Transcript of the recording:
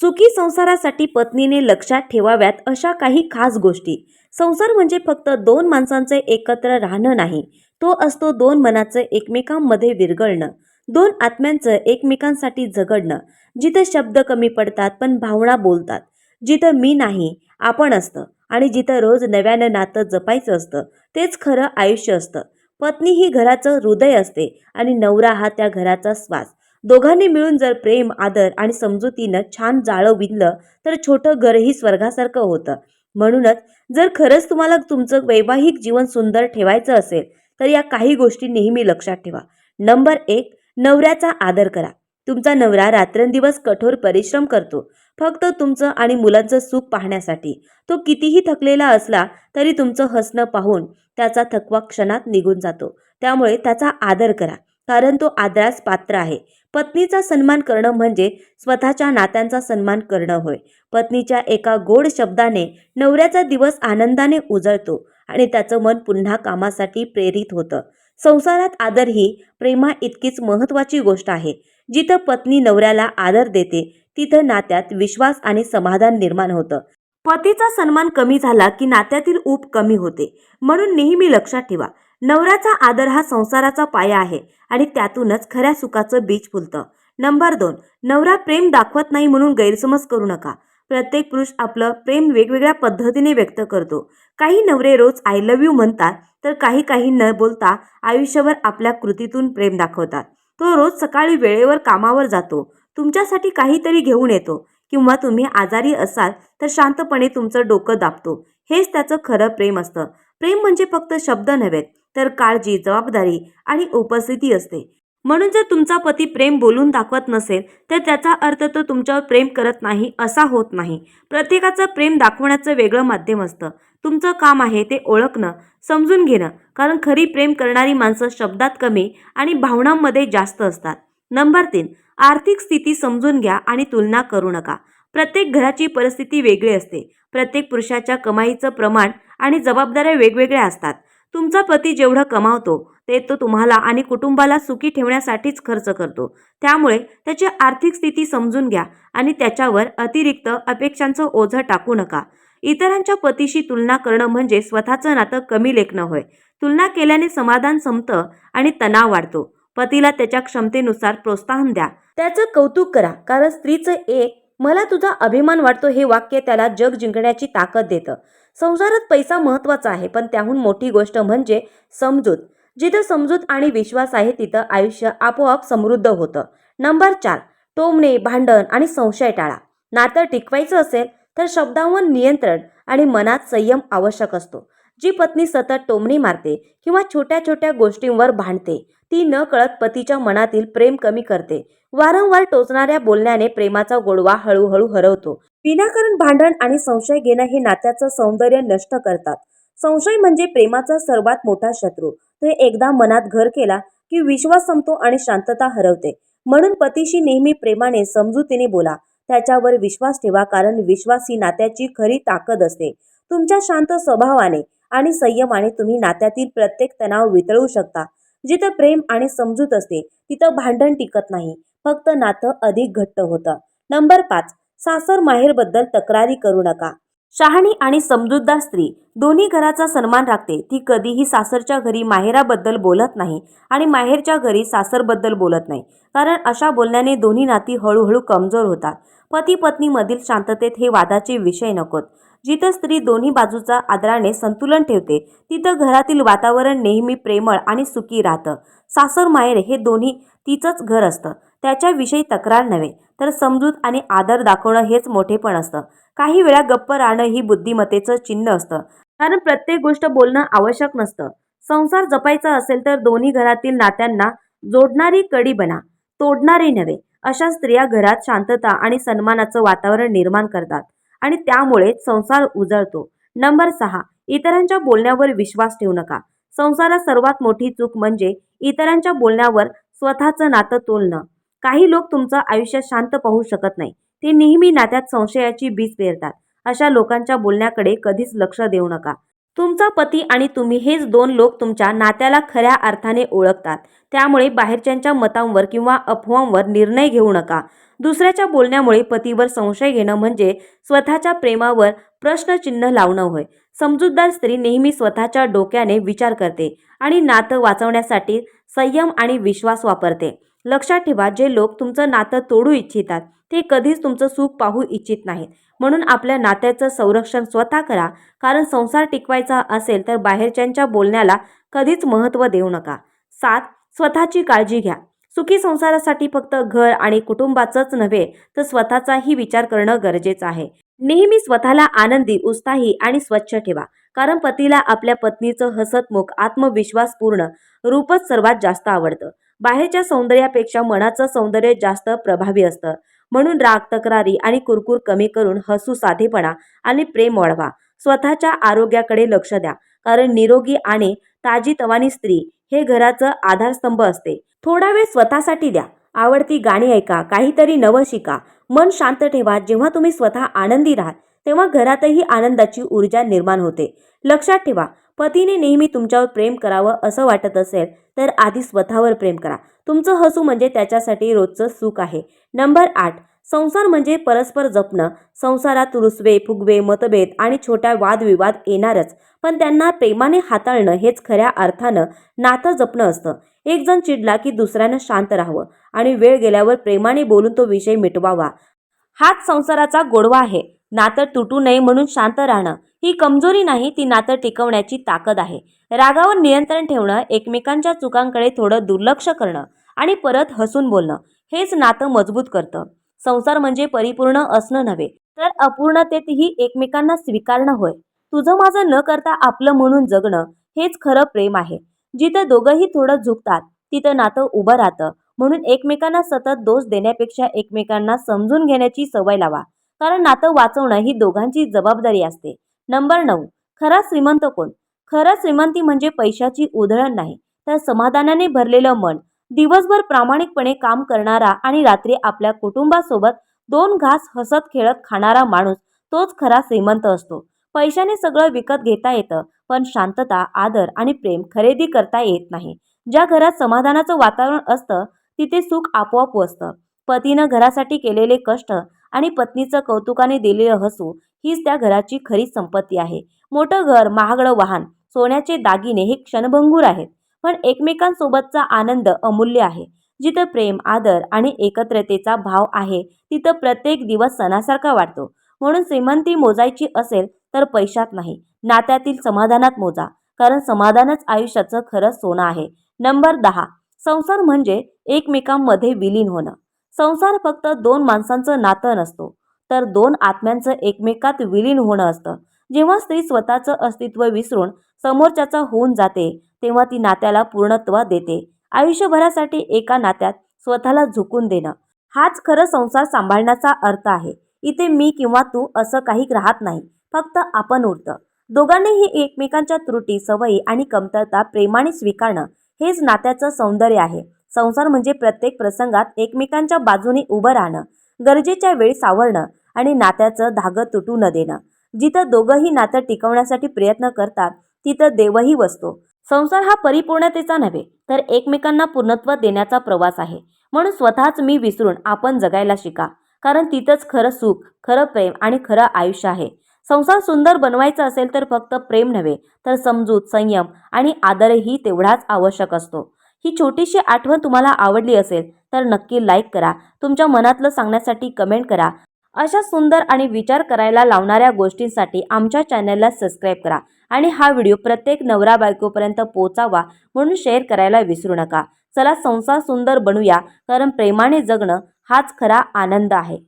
सुखी संसारासाठी पत्नीने लक्षात ठेवाव्यात अशा काही खास गोष्टी. संसार म्हणजे फक्त दोन माणसांचे एकत्र राहणं नाही तो असतो दोन मनाचं एकमेकांमध्ये विरघळणं. दोन आत्म्यांचं एकमेकांसाठी झगडणं जिथं शब्द कमी पडतात पण भावना बोलतात. जिथं मी नाही आपण असतं आणि जिथं रोज नव्यानं नातं जपायचं असतं तेच खरं आयुष्य असतं. पत्नी ही घराचं हृदय असते आणि नवरा हा त्या घराचा श्वास. दोघांनी मिळून जर प्रेम आदर आणि समजुतीनं छान जाळं विणलं तर छोटं घरही स्वर्गासारखं होतं. म्हणूनच जर खरंच तुम्हाला तुमचं वैवाहिक जीवन सुंदर ठेवायचं असेल तर या काही गोष्टी नेहमी लक्षात ठेवा. नंबर एक नवऱ्याचा आदर करा. तुमचा नवरा रात्रंदिवस कठोर परिश्रम करतो. फक्त तुमचं आणि मुलांचं सुख पाहण्यासाठी. तो कितीही थकलेला असला तरी तुमचं हसणं पाहून त्याचा थकवा क्षणात निघून जातो. त्यामुळे त्याचा आदर करा. कारण तो आदरास पात्र आहे. पत्नीचा सन्मान करणं म्हणजे स्वतःच्या नात्यांचा सन्मान करणं होय. पत्नीच्या एका गोड शब्दाने नवऱ्याचा दिवस आनंदाने उजळतो आणि त्याचं मन पुन्हा कामासाठी प्रेरित होतं. संसारात आदर ही प्रेमा इतकीच महत्त्वाची गोष्ट आहे. जिथं पत्नी नवऱ्याला आदर देते तिथं नात्यात विश्वास आणि समाधान निर्माण होतं. पतीचा सन्मान कमी झाला की नात्यातील ऊप कमी होते. म्हणून नेहमी लक्षात ठेवा नवऱ्याचा आदर हा संसाराचा पाया आहे आणि त्यातूनच खऱ्या सुखाचं बीज फुलतं. नंबर दोन नवरा प्रेम दाखवत नाही म्हणून गैरसमज करू नका. प्रत्येक पुरुष आपलं प्रेम वेगवेगळ्या पद्धतीने व्यक्त करतो. काही नवरे रोज आय लव्ह यू म्हणतात तर काही काही न बोलता आयुष्यभर आपल्या कृतीतून प्रेम दाखवतात. तो रोज सकाळी वेळेवर कामावर जातो. तुमच्यासाठी काहीतरी घेऊन येतो. किंवा तुम्ही आजारी असाल तर शांतपणे तुमचं डोकं दाबतो. हेच त्याचं खरं प्रेम असतं. प्रेम म्हणजे फक्त शब्द नव्हेत तर काळजी जबाबदारी आणि उपस्थिती असते. म्हणून जर तुमचा पती प्रेम बोलून दाखवत नसेल तर त्याचा अर्थ तो तुमच्यावर प्रेम करत नाही असा होत नाही. प्रत्येकाचं प्रेम दाखवण्याचं वेगळं माध्यम असतं. तुमचं काम आहे ते ओळखणं समजून घेणं कारण खरी प्रेम करणारी माणसं शब्दात कमी आणि भावनांमध्ये जास्त असतात. नंबर तीन आर्थिक स्थिती समजून घ्या आणि तुलना करू नका. प्रत्येक घराची परिस्थिती वेगळी असते. प्रत्येक पुरुषाच्या कमाईचं प्रमाण आणि जबाबदाऱ्या वेगवेगळ्या असतात. तुमचा पती जेवढं कमावतो ते तो तुम्हाला आणि कुटुंबाला सुखी ठेवण्यासाठीच खर्च करतो. त्यामुळे त्याची आर्थिक स्थिती समजून घ्या आणि त्याच्यावर अतिरिक्त अपेक्षांचं ओझं टाकू नका. इतरांच्या पतीशी तुलना करणं म्हणजे स्वतःचं नातं कमी लेखणं होय. तुलना केल्याने समाधान संपतं आणि तणाव वाढतो. पतीला त्याच्या क्षमतेनुसार प्रोत्साहन द्या. त्याचं कौतुक करा कारण स्त्रीचं एक मला तुझा अभिमान वाटतो हे वाक्य त्याला जग जिंकण्याची ताकद देतं. संसारात पैसा महत्त्वाचा आहे पण त्याहून मोठी गोष्ट म्हणजे समजूत. जिथं समजूत आणि विश्वास आहे तिथं आयुष्य आपोआप समृद्ध होतं. नंबर चार टोमणे भांडण आणि संशय टाळा. नातं टिकवायचं असेल तर शब्दांवर नियंत्रण आणि मनात संयम आवश्यक असतो. जी पत्नी सतत टोमणी मारते किंवा छोट्या छोट्या गोष्टींवर भांडते ती न कळत पतीच्या मनातील प्रेम कमी करते. वारंवार टोचणाऱ्या बोलण्याने प्रेमाचा गोडवा हळूहळू हरवतो. विनाकारण भांडण आणि संशय घेणं हे नात्याचं सौंदर्य नष्ट करतात. संशय म्हणजे प्रेमाचा सर्वात मोठा शत्रू. ते एकदा मनात घर केला की विश्वास संपतो आणि शांतता हरवते. म्हणून पतीशी नेहमी प्रेमाने समजुतीने बोला. त्याच्यावर विश्वास ठेवा कारण विश्वास ही नात्याची खरी ताकद असते. तुमच्या शांत स्वभावाने आणि संयमाने तुम्ही नात्यातील प्रत्येक तणाव वितळू शकता. जिथं प्रेम आणि समजूत असते तिथं भांडण टिकत नाही. फक्त नातं अधिक घट्ट होतं. नंबर पाच सासर माहेरबद्दल तक्रारी करू नका. शहाणी आणि समजूतदार स्त्री दोन्ही घराचा सन्मान राखते. ती कधीही सासरच्या घरी माहेराबद्दल बोलत नाही आणि माहेरच्या घरी सासरबद्दल बोलत नाही. कारण अशा बोलण्याने दोन्ही नाती हळूहळू कमजोर होतात. पती पत्नीमधील शांततेत हे वादाचे विषय नकोत. जिथं स्त्री दोन्ही बाजूचा आदराने संतुलन ठेवते तिथं घरातील वातावरण नेहमी प्रेमळ आणि सुखी राहतं. सासर माहेर हे दोन्ही तिचंच घर असतं. त्याच्याविषयी तक्रार नव्हे तर समजूत आणि आदर दाखवणं हेच मोठेपण असतं. काही वेळा गप्प राहणं ही बुद्धिमत्तेचं चिन्ह असतं. कारण प्रत्येक गोष्ट बोलणं आवश्यक नसतं. संसार जपायचा असेल तर दोन्ही घरातील नात्यांना जोडणारी कडी बना तोडणारी नव्हे अशा स्त्रिया घरात शांतता आणि सन्मानाचं वातावरण निर्माण करतात. आणि त्यामुळे संसार उजळतो. नंबर सहा इतरांच्या बोलण्यावर विश्वास ठेवू नका. संसारात सर्वात मोठी चूक म्हणजे इतरांच्या बोलण्यावर स्वतःचं नातं तोलणं. काही लोक तुमचं आयुष्य शांत पाहू शकत नाही. ते नेहमी नात्यात संशयाची बीज पेरतात. अशा लोकांच्या बोलण्याकडे कधीच लक्ष देऊ नका. तुमचा पती आणि तुम्ही हेच दोन लोक तुमच्या नात्याला खऱ्या अर्थाने ओळखतात. त्यामुळे बाहेरच्यांच्या मतांवर किंवा अफवांवर निर्णय घेऊ नका. दुसऱ्याच्या बोलण्यामुळे पतीवर संशय घेणं म्हणजे स्वतःच्या प्रेमावर प्रश्नचिन्ह लावणं होय. समजूतदार स्त्री नेहमी स्वतःच्या डोक्याने विचार करते आणि नातं वाचवण्यासाठी संयम आणि विश्वास वापरते. लक्षात ठेवा जे लोक तुमचं नातं तोडू इच्छितात ते कधीच तुमचं सुख पाहू इच्छित नाहीत. म्हणून आपल्या नात्याचं संरक्षण स्वतः करा. कारण संसार टिकवायचा असेल तर बाहेरच्यांच्या बोलण्याला कधीच महत्त्व देऊ नका. सात स्वतःची काळजी घ्या. सुखी संसारासाठी फक्त घर आणि कुटुंबाचंच नव्हे तर स्वतःचाही विचार करणं गरजेचं आहे. नेहमी स्वतःला आनंदी उत्साही आणि स्वच्छ ठेवा. कारण पतीला आपल्या पत्नीचं हसतमुख आत्मविश्वासपूर्ण रूपच सर्वात जास्त आवडतं. बाहेरच्या सौंदर्यापेक्षा मनाचं सौंदर्य जास्त प्रभावी असतं. म्हणून राग तक्रारी आणि कुरकुर कमी करून हसू साधेपणा आणि प्रेम वाढवा. स्वतःच्या आरोग्याकडे लक्ष द्या. कारण निरोगी आणि ताजीतवानी स्त्री हे घराचं आधारस्तंभ असते. थोडा वेळ स्वतःसाठी द्या. आवडती गाणी ऐका. काहीतरी नवं शिका. मन शांत ठेवा. जेव्हा तुम्ही स्वतः आनंदी राहाल तेव्हा घरातही आनंदाची ऊर्जा निर्माण होते. लक्षात ठेवा. पतीने नेहमी तुमच्यावर प्रेम करावं असं वाटत असेल तर आधी स्वतःवर प्रेम करा. तुमचं हसू म्हणजे त्याच्यासाठी रोजचं सुख आहे. नंबर आठ संसार म्हणजे परस्पर जपणं. संसारात रुसवे फुगवे मतभेद आणि छोट्या वादविवाद येणारच. पण त्यांना प्रेमाने हाताळणं हेच खऱ्या अर्थानं नातं जपणं असतं. एक जण चिडला की दुसऱ्यानं शांत राहावं आणि वेळ गेल्यावर प्रेमाने बोलून तो विषय मिटवावा. हाच संसाराचा गोडवा आहे. नातं तुटू नये म्हणून शांत राहणं. ही कमजोरी नाही ती नातं टिकवण्याची ताकद आहे. रागावर नियंत्रण ठेवणं एकमेकांच्या चुकांकडे थोडं दुर्लक्ष करणं आणि परत हसून बोलणं हेच नातं मजबूत करतं. संसार म्हणजे परिपूर्ण असणं नव्हे तर अपूर्णतेतही एकमेकांना स्वीकारणं होय. तुझं माझं न करता आपलं म्हणून जगणं हेच खरं प्रेम आहे. जिथं दोघंही थोडं झुकतात तिथं नातं उभं राहतं. म्हणून एकमेकांना सतत दोष देण्यापेक्षा एकमेकांना समजून घेण्याची सवय लावा. कारण नातं वाचवणं ही दोघांची जबाबदारी असते. नंबर नऊ खरा श्रीमंत कोण? खरं श्रीमंती म्हणजे पैशाची उधळण नाही तर समाधानाने भरलेलं मन. दिवसभर प्रामाणिकपणे काम करणारा आणि रात्री आपल्या कुटुंबासोबत दोन घास हसत खेळत खाणारा माणूस तोच खरा श्रीमंत असतो. पैशाने सगळं विकत घेता येतं पण शांतता आदर आणि प्रेम खरेदी करता येत नाही. ज्या घरात समाधानाचं वातावरण असतं तिथे सुख आपोआप असतं पतीनं घरासाठी केलेले कष्ट आणि पत्नीचं कौतुकाने दिलेलं हसू हीच त्या घराची खरी संपत्ती आहे. मोठं घर महागडं वाहन सोन्याचे दागिने हे क्षणभंगूर आहेत. पण एकमेकांसोबतचा आनंद अमूल्य आहे. जिथं प्रेम आदर आणि एकत्रतेचा भाव आहे तिथं प्रत्येक दिवस सणासारखा वाटतो. म्हणून श्रीमंती मोजायची असेल तर पैशात नाही नात्यातील समाधानात मोजा. कारण समाधानच आयुष्याचं खरं सोनं आहे. नंबर दहा संसार म्हणजे एकमेकांमध्ये विलीन होणं. संसार फक्त दोन माणसांचं नातं नसतो. तर दोन आत्म्यांचं एकमेकात विलीन होणं असतं. जेव्हा स्त्री स्वतःचं अस्तित्व विसरून समोरच्याचा होऊन जाते तेव्हा ती नात्याला पूर्णत्व देते. आयुष्यभरासाठी एका नात्यात स्वतःला झुकून देणं. हाच खरं संसार सांभाळण्याचा अर्थ आहे. इथे मी किंवा तू असं काही राहत नाही फक्त आपण उरतं. दोघांनीही एकमेकांच्या त्रुटी सवयी आणि कमतरता प्रेमाने स्वीकारणं हेच नात्याचं सौंदर्य आहे. संसार म्हणजे प्रत्येक प्रसंगात एकमेकांच्या बाजूने उभं राहणं गरजेच्या वेळी सावरणं आणि नात्याचं धागं तुटू न देणं. जिथं दोघंही नातं टिकवण्यासाठी प्रयत्न करतात तिथं देवही वसतो संसार हा परिपूर्णतेचा नव्हे तर एकमेकांना पूर्णत्व देण्याचा प्रवास आहे. म्हणून स्वतःच मी विसरून आपण जगायला शिका. कारण तिथंच खरं सुख खरं प्रेम आणि खरं आयुष्य आहे. संसार सुंदर बनवायचा असेल तर फक्त प्रेम नव्हे तर समजूत संयम आणि आदरही तेवढाच आवश्यक असतो. ही छोटीशी आठवण तुम्हाला आवडली असेल तर नक्की लाईक करा. तुमच्या मनातलं सांगण्यासाठी कमेंट करा. अशा सुंदर आणि विचार करायला लावणाऱ्या गोष्टींसाठी आमच्या चॅनलला सबस्क्राईब करा आणि हा व्हिडिओ प्रत्येक नवरा बायकोपर्यंत पोचावा म्हणून शेअर करायला विसरू नका. चला संसार सुंदर बनूया कारण प्रेमाने जगणं हाच खरा आनंद आहे.